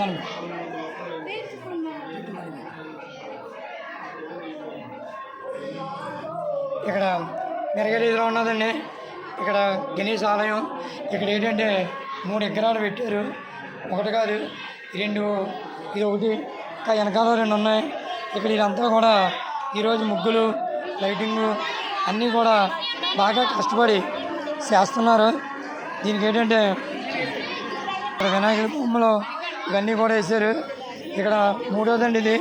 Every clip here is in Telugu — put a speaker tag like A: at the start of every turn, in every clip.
A: మనం ఇక్కడ మెరగలీదిలో ఉన్నదండి. ఇక్కడ గణేష్ ఆలయం. ఇక్కడ ఏంటంటే మూడు ఎకరాలు పెట్టారు. ఒకటి కాదు రెండు ఇది ఒకటి ఇంకా వెనకాల రెండు ఉన్నాయి. ఇక్కడ ఇదంతా కూడా ఈరోజు ముగ్గులు లైటింగు అన్నీ కూడా బాగా కష్టపడి చేస్తున్నారు. దీనికి ఏంటంటే ఇక్కడ వినాయకుడి బొమ్మలో ఇవన్నీ కూడా వేశారు. ఇక్కడ మూడోదండి ఇది.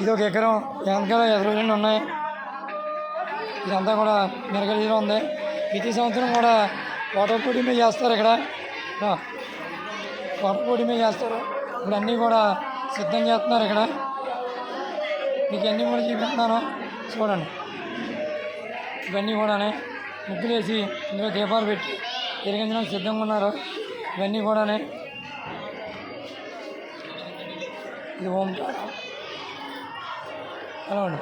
A: ఇది ఒక ఎకరం. వెనకాల ఎదురు ఉన్నాయి. ఇదంతా కూడా మిరగలీలో ఉంది. ప్రతి సంవత్సరం కూడా వాటర్ పొడి మీద చేస్తారు ఇక్కడ. వాటర్ పొడి మీద చేస్తారు. ఇప్పుడు అన్నీ కూడా సిద్ధం చేస్తున్నారు ఇక్కడ. మీకు అన్నీ కూడా చూపిస్తున్నాను చూడండి. ఇవన్నీ కూడా ముగ్గులేసి ఇందులో దీపాలు పెట్టి తిరిగించడానికి సిద్ధంగా ఉన్నారు. ఇవన్నీ కూడా ఇది ఓం హలో అండి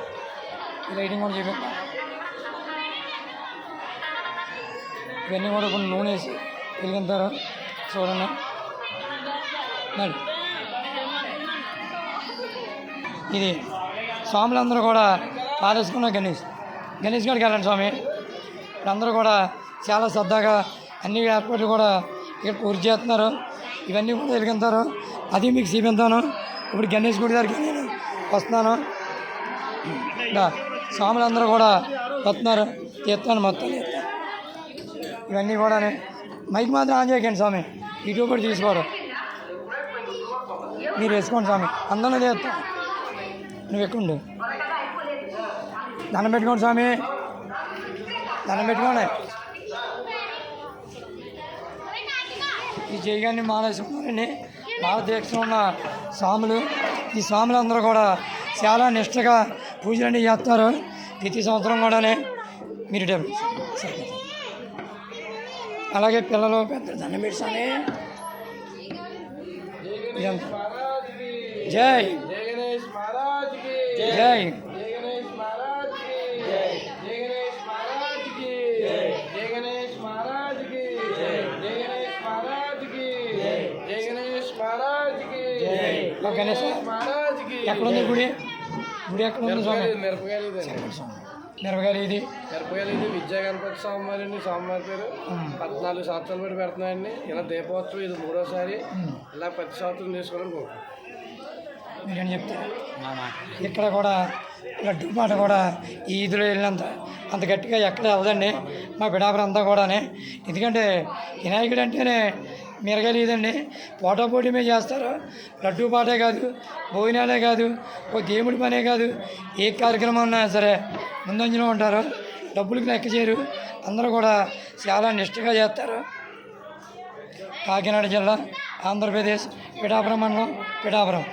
A: ఈ లైటింగ్ కూడా చూపిస్తాను ఇవన్నీ కూడా కొన్ని నూనె వేసి వెలిగింతారు చూడండి. మరి ఇది స్వాములందరూ కూడా పారేసుకున్న గణేష్. గణేష్ గారికి వెళ్ళండి స్వామి. అందరూ కూడా చాలా శ్రద్ధగా అన్ని ఏర్పాట్లు కూడా ఇక్కడ పూర్తి చేస్తున్నారు. ఇవన్నీ కూడా వెలిగింతారు అది మీకు చూపిస్తాను. ఇప్పుడు గణేష్ గుడి దగ్గరికి నేను వస్తున్నాను స్వాములందరూ కూడా వస్తున్నారు. తీస్తాను మొత్తం. ఇవన్నీ కూడా మైక్ మాత్రం ఆన్ చేయకండి స్వామి. ఇటు కూడా తీసుకోవడం మీరు వేసుకోండి స్వామి. అందరూ చేస్తా. నువ్వు ఎక్కుండు దండం పెట్టుకోండి స్వామి. దండం పెట్టుకోండి. ఈ చేయగానే మానేసుకున్నారండి దీక్ష ఉన్న స్వాములు ఈ స్వాములందరూ కూడా చాలా నిష్టగా పూజలన్నీ చేస్తారు. ప్రతి సంవత్సరం కూడానే మీరు అలాగే పిల్లలు పెద్ద దండం పెట్టి స్వామి. ఇదంతా. జై.
B: జై గణేష్ మహారాజ్కి
A: జై
B: జై గణేష్ మహారాజ్కి జై గణేష్ మహారాజ్కి జై గణేష్ మహారాజ్కి జై గణేష్ మహారాజ్కి జై గణేష్ మహారాజ్కి
A: మా గణేష్.
B: మహారాజ్కి
A: ఎక్కడ ఉంది గుడి? గుడి ఎక్కడ ఉంది స్వామి?
B: మిరపకాయలు ఇది.
A: మిరపకాయలు ఇది.
B: మిరపకాయలు ఇది విద్యా గణపతి స్వామివారి అండి స్వామివారి పేరు పద్నాలుగు సంవత్సరాలు పెట్టి పెడుతున్నాయండి. ఇలా దీపోత్సవం ఇది మూడోసారి. ఇలా ప్రతి సంవత్సరం కోరుకుంటున్నాం.
A: మీరేం చెప్తారు ఇక్కడ కూడా లడ్డు పాట కూడా ఈ ఈదులో వెళ్ళినంత అంత గట్టిగా ఎక్కడ వెళ్దండి మా బిడాపురం అంతా కూడానే. ఎందుకంటే వినాయకుడు అంటేనే మిరగలేదండి. పోటా పోటీ మీద చేస్తారు. లడ్డూ పాటే కాదు భోజనాలే కాదు ఓ దేవుడి పనే కాదు ఏ కార్యక్రమం ఉన్నా సరే ముందంజలో ఉంటారు. డబ్బులకు లెక్క చేయరు. అందరూ కూడా చాలా నిష్ఠగా చేస్తారు. కాకినాడ జిల్లా ఆంధ్రప్రదేశ్ పిఠాపురం మండలం పిఠాపురం.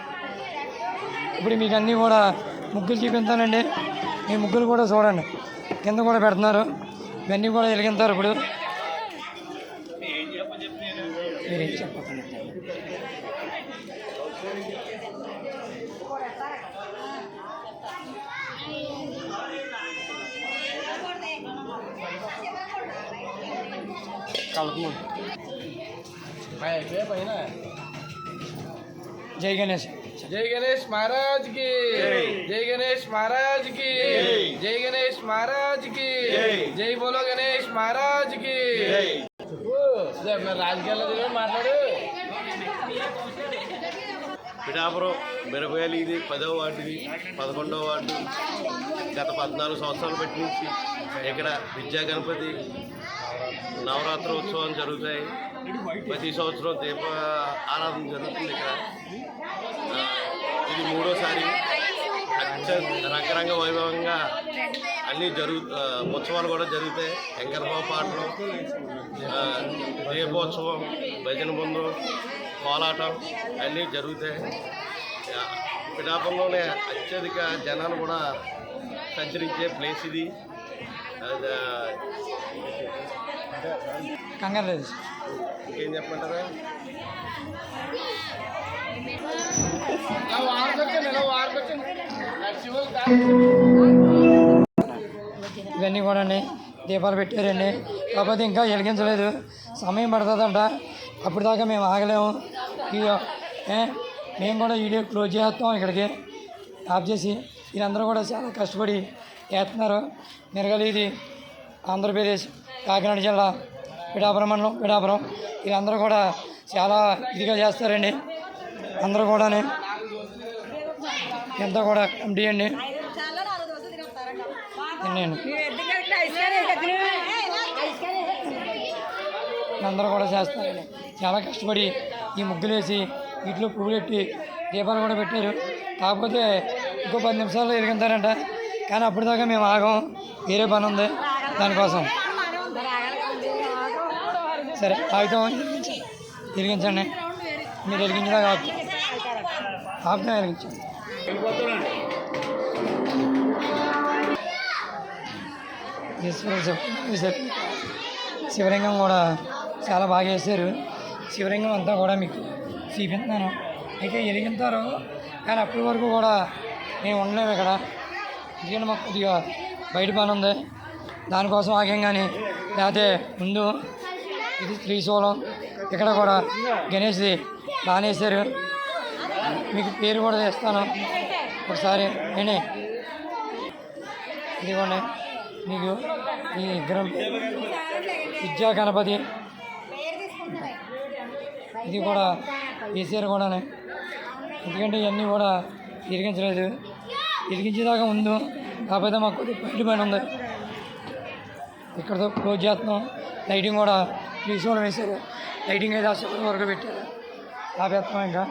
A: ఇప్పుడు మీకు అన్నీ కూడా ముగ్గులు చూపించానండి మీ ముగ్గులు కూడా చూడండి. కింద కూడా పెడుతున్నారు. ఇవన్నీ కూడా వెలిగింతారు ఇప్పుడు. మీరేం చెప్పకండి
B: కలుపుకోండి అయిపోయి పైన
A: జై గణేష్
B: జై గణేష్ మహారాజ్కి జై గణేష్ మహారాజ్కి జై గణేష్ మహారాజ్కి జై బోలో గణేష్ మహారాజ్కి చెప్పు అదే మరి రాజకీయాల్లో మాట్లాడు.
C: పిఠాపురం మిరపకాయలు ఇది పదవ వార్డుది పదకొండవ వార్డు. గత పద్నాలుగు సంవత్సరాలు పెట్టి నుంచి ఇక్కడ విద్యా గణపతి నవరాత్రి ఉత్సవం జరుగుతాయి. ప్రతి సంవత్సరం దీప ఆరాధన జరుగుతుంది ఇక్కడ. ఇది మూడోసారి. అత్యంత రంగరంగ వైభవంగా అన్నీ జరుగు ఉత్సవాలు కూడా జరుగుతాయి. వెంకటబాబు పాటలు దీపోత్సవం భజన బృందం కోలాటం అన్నీ జరుగుతాయి. ఆ, పిఠాపురంలోనే అత్యధిక జనాలు కూడా సంచరించే ప్లేస్ ఇది.
A: కంగారు లేదు.
C: ఇంకేం చెప్పమంటారా?
A: ఇవన్నీ కూడా దీపాలు పెట్టారండి. కాకపోతే ఇంకా వెలిగించలేదు. సమయం పడుతుందంట. అప్పుడు దాకా మేము ఆగలేము. ఏ, మేము కూడా వీడియో క్లోజ్ చేస్తాం ఇక్కడికి. ఆఫ్ చేసి. వీళ్ళందరూ కూడా చాలా కష్టపడి చేస్తున్నారు. మిరగలి ఇది. ఆంధ్రప్రదేశ్ కాకినాడ జిల్లా పిఠాపురం మండలం పిఠాపురం వీళ్ళందరూ కూడా చాలా ఇదిగా చేస్తారండి. అందరూ కూడా ఎంత కూడా కమిటీ అండి. నేను అందరూ కూడా చేస్తారండి. చాలా కష్టపడి ఈ ముగ్గులు వేసి వీటిలో పువ్వులు పెట్టి దీపాలు కూడా పెట్టారు. కాకపోతే ఇంకో పది నిమిషాల్లో ఎరిగింతారంట కానీ అప్పటిదాకా మేము ఆగం. వేరే పని ఉంది దానికోసం. సరే ఆగుతాం. వెలిగించండి. మీరు వెలిగించదా కావచ్చు ఆపుతాం వెలిగించండి. శివలింగం కూడా చాలా బాగా చేశారు. శివలింగం అంతా కూడా మీకు చూపిస్తున్నాను. అయితే వెలిగింతారు కానీ అప్పటి వరకు కూడా మేము ఉండలేము ఇక్కడ. ఎందుకంటే మాకు కొద్దిగా బయట పని ఉంది. దానికోసం ఆగంగానే కానీ లేకపోతే ముందు ఇది త్రిశూలం. ఇక్కడ కూడా గణేష్ది బాగానే వేశారు మీకు పేరు కూడా తెస్తాను. ఒకసారి నేనే. ఇదిగోండి. మీకు ఈ విగ్రహం. విద్యా గణపతి. ఇది కూడా వేసారు కూడా ఎందుకంటే ఇవన్నీ కూడా ఇరిగించలేదు ఇరిగించేదాకా ముందు కాకపోతే మాకు కొద్దిగా బయట పని ఉంది. ఇక్కడతో క్లోజ్ చేస్తున్నాం. లైటింగ్ కూడా త్రీ వేశారు. లైటింగ్ అయితే అసలు వరకు పెట్టారు. ఆపేస్తున్నాం ఇంకా.